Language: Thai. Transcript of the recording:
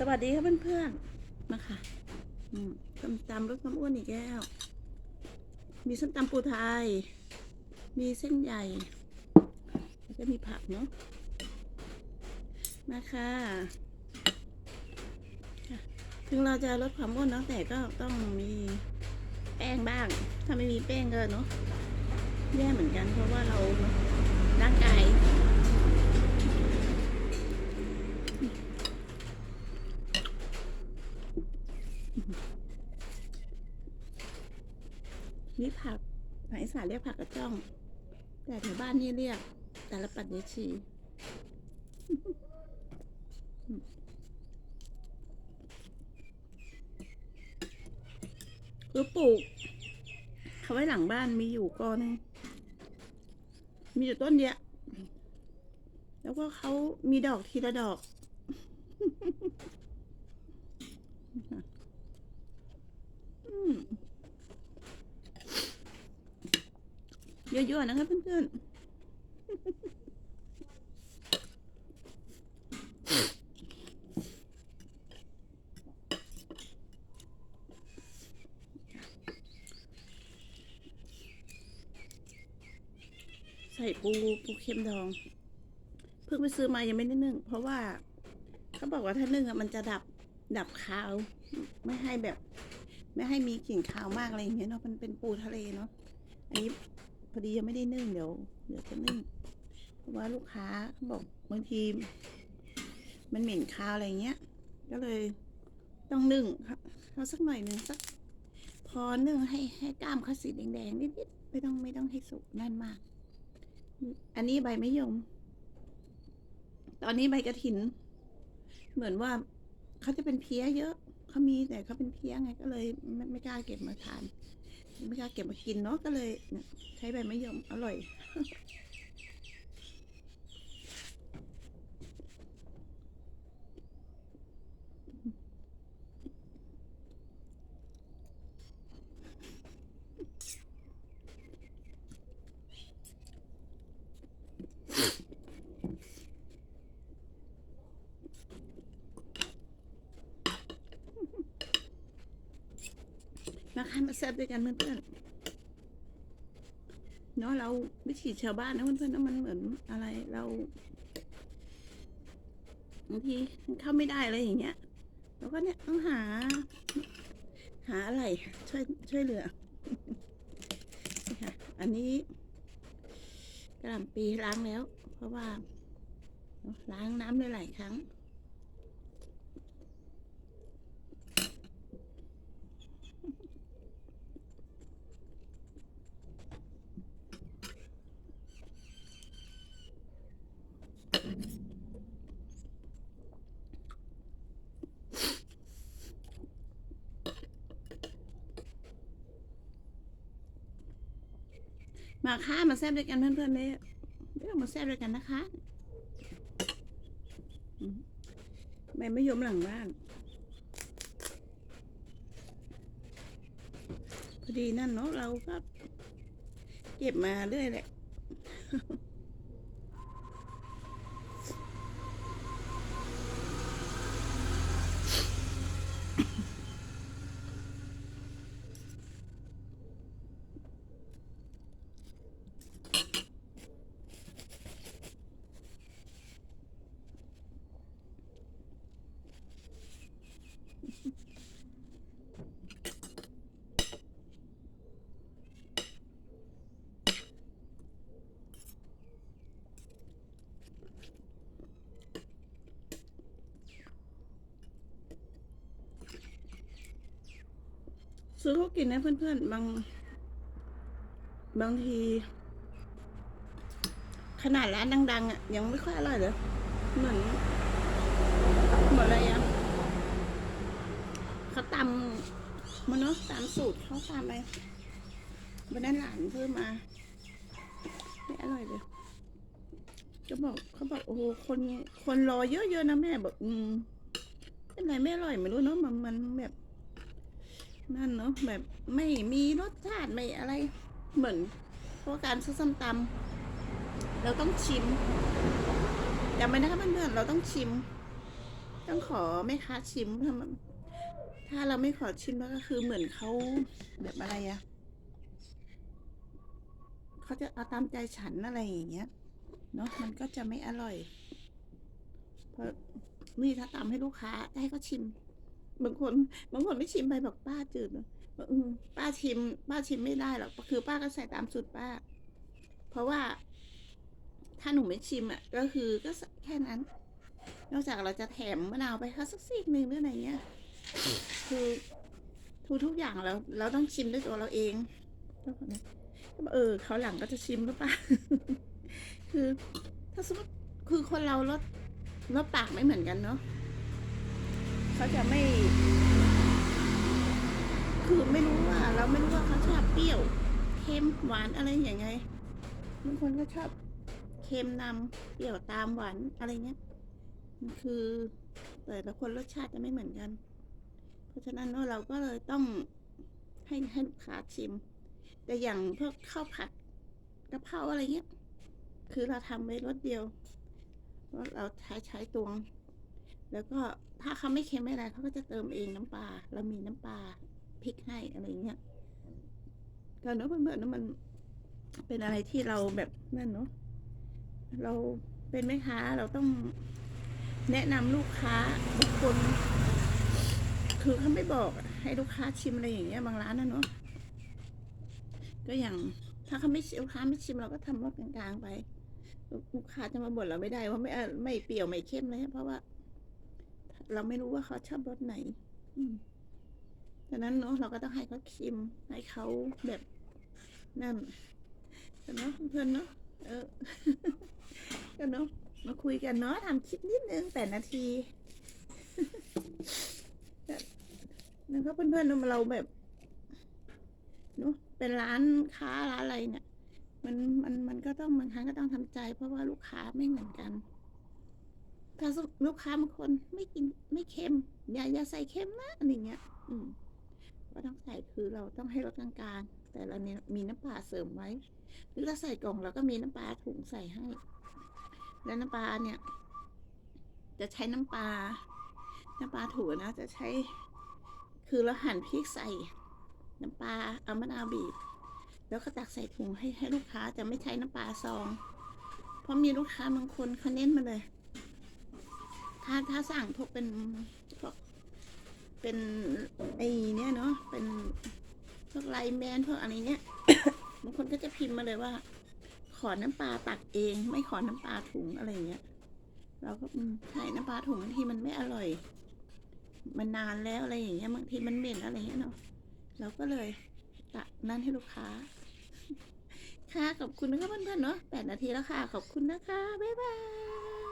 สวัสดีค่ะเพื่อนๆมาค่ะส้มตำรสน้ำอ้วนอีกแล้ว มีส้มตำปูไทย มีเส้นใหญ่แล้วก็มีผักเนาะ มาค่ะ ถึงเราจะลดความอ้วนเนาะแต่ก็ต้องมีแป้งบ้าง ถ้าไม่มีแป้งก็เนาะแย่เหมือนกันเพราะว่าเราเนอะร่างกาย นี่ผักภาคอีสานเรียกผักกระจ้อง แต่แถวบ้านนี่เรียก แต่ละปัดเดชีคือปลูกเขาไว้หลังบ้านมีอยู่ก้อนมีอยู่ต้นเดียวแล้วก็เขามีดอกทีละดอก อืม เยอะๆนะครับเพื่อนๆ ใส่ปูปูเค็มดอง เพิ่งไปซื้อมายังไม่ได้นึ่ง เพราะว่าเขาบอกว่าถ้านึ่งอะมันจะดับดับคาว ไม่ให้แบบ ไม่ให้มีกลิ่นคาวมากอะไรอย่างเงี้ยเนาะมันเป็นปูทะเลเนาะอันนี้ อดียังไม่ได้นึ่งเดี๋ยวเดี๋ยวจะนึ่ง เพราะว่าลูกค้าเขาบอกบางทีมันเหม็นคาวอะไรเงี้ย ก็เลยต้องนึ่งเอาสักหน่อยหนึ่งสัก พอนึ่งให้ให้กล้ามเขาสีแดงๆนิดๆไม่ต้องไม่ต้องให้สุกนั่นมาก อันนี้ใบมะยม ตอนนี้ใบกระถิน เหมือนว่าเขาจะเป็นเพี้ยเยอะเขามีแต่เขาเป็นเพี้ยไงก็เลยไม่ไม่กล้าเก็บมาทาน ไม่กล้าเก็บมากินเนาะก็เลยใช้ใบมะยมอร่อย มาค่ะมาแซ่บด้วยกันเพื่อนๆเนาะเราวิถีชาวบ้านนะเพื่อนๆนะมันเหมือนอะไรเราบางทีเข้าไม่ได้อะไรอย่างเงี้ยเราก็เนี่ยต้องหา หาอะไรช่วยช่วยเหลือค่ะอันนี้กระหล่ำปีล้างแล้ว เพราะว่าล้างน้ำได้หลายครั้ง มาค่ะมาแซ่บด้วยกันเพื่อนๆเลยเดี๋ยวมาแซ่บด้วยกันนะคะไม่ไม่ยมหลังบ้านพอดีนั่นเนาะเราก็เก็บมาเรื่อยแหละ ซื้อเขากินนะเพื่อนๆ บาง บางที ขนาดร้านดังๆอะยังไม่ค่อยอร่อยเลยเหมือนเหมือนอะไรอะเขาตำมันเนาะตามสูตรเขาตามไปวันนั้นหลานเพิ่มมา ไม่อร่อยเลยก็บอกเขาบอกโอ้โหคนคนรอเยอะๆนะแม่บอก อืมเป็นไรไม่อร่อยไม่รู้เนาะมันมันแบบ นั่นเนาะแบบไม่มีรสชาติไม่อะไรเหมือนเพราะการซื้อส้มตำเราต้องชิมจำไว้นะคะเพื่อนๆเราต้องชิม ต้องขอแม่ค้าชิมถ้าถ้าเราไม่ขอชิมแล้วก็คือเหมือนเขาแบบอะไรอะเขาจะเอาตามใจฉันอะไรอย่างเงี้ยเนาะมันก็จะไม่อร่อยเพราะนี่ถ้าตามให้ลูกค้าให้เขาชิม บางคนบางคนไม่ชิมไปบอกป้าจืดเออป้าชิม ป้าชิมไม่ได้หรอกคือป้าก็ใส่ตามสูตรป้า เพราะว่า ถ้าหนูไม่ชิมอะ ก็คือก็แค่นั้น นอกจากเราจะแถมมะนาวไปเขาสักซีกหนึ่งหรืออะไรเงี้ยคือทุกทุกอย่างเราเราต้องชิมด้วยตัวเราเองเออเขาหลังก็จะชิมหรือเปล่าคือ ถ้าสมมติคือคนเรารสรสปากไม่เหมือนกันเนาะ เขาจะไม่ คือไม่รู้ว่า เราไม่รู้ว่าเขาชอบเปรี้ยว เค็มหวานอะไรอย่างไงบางคนก็ชอบเค็มนำเปรี้ยวตามหวานอะไรเงี้ยมันคือแต่ละคนรสชาติจะไม่เหมือนกัน เพราะฉะนั้นเนอะเราก็เลยต้องให้ให้ลูกค้าชิม แต่อย่างพวกข้าวผัดกะเพราอะไรเงี้ย คือเราทำไว้รสเดียว เพราะเราใช้ใช้ตวง แล้วก็ถ้าเขาไม่เค็มไม่อะไรเขาก็จะเติมเองน้ำปลาเรามีน้ำปลาพริกให้อะไรเงี้ยก็เนอะเพื่อนๆเนะมันเป็นอะไรที่เราแบบนั่นเนาะเราเป็นแม่ค้าเราต้องแนะนำลูกค้าบางคนคือเขาไม่บอกให้ลูกค้าชิมอะไรอย่างเงี้ยบางร้านนะเนาะก็อย่างถ้าเขาไม่ลูกค้าไม่ชิมเราก็ทำรสกลางๆไป ลูกค้าจะมาบ่นเราไม่ได้ว่าไม่อะไม่เปรี้ยวไม่เค็มเลยเพราะว่า เราไม่รู้ว่าเขาชอบรสไหน อืมดังนั้นเนาะเราก็ต้องให้เขาชิม ให้เขาแบบนั่นแต่เนาะเพื่อนเนาะเออก็เนาะมาคุยกันเนาะทำคลิปนิดนึงแปดนาทีนะครับเพื่อนๆเราแบบเนาะเป็นร้านค้าร้านอะไรเนี่ย มันมันมันก็ต้องบางครั้งก็ต้องทำใจ เพราะว่าลูกค้าไม่เหมือนกัน ถ้าลูกค้าบางคนไม่กินไม่เค็มอย่าอย่าใส่เค็มนะอะไรเงี้ย อืมก็ต้องใส่คือเราต้องให้รสกลางๆ แต่เราเนี่ยมีน้ำปลาเสริมไว้ หรือเราใส่กล่องเราก็มีน้ำปลาถุงใส่ให้ แล้วน้ำปลาเนี่ย จะใช้น้ำปลา น้ำปลาถั่วนะ จะใช้ คือเราหั่นพริกใส่ น้ำปลาเอามะนาวบีบ แล้วก็ตักใส่ถุงให้ให้ลูกค้าจะไม่ใช้น้ำปลาซอง เพราะมีลูกค้าบางคนเขาเน้นมาเลย ถ้าถ้าสั่งพวกเป็นพวกเป็นไอ้เนี่ยเนาะเป็นพวกไลแมนพวกอะไรเนี้ยบางคนก็จะพิมพ์มาเลยว่า ขอน้ำปลาตักเอง ไม่ขอน้ำปลาถุงอะไรเงี้ยเราก็ใช่น้ำปลาถุงบางทีมันไม่อร่อย มันนานแล้วอะไรอย่างเงี้ยบางทีมันเหม็นอะไรเงี้ยเนาะเราก็เลยตักนั่นให้ลูกค้า ค่ะขอบคุณนะคะเพื่อนๆเนาะแปดนาทีแล้วค่ะ ขอบคุณนะคะ บ๊ายบาย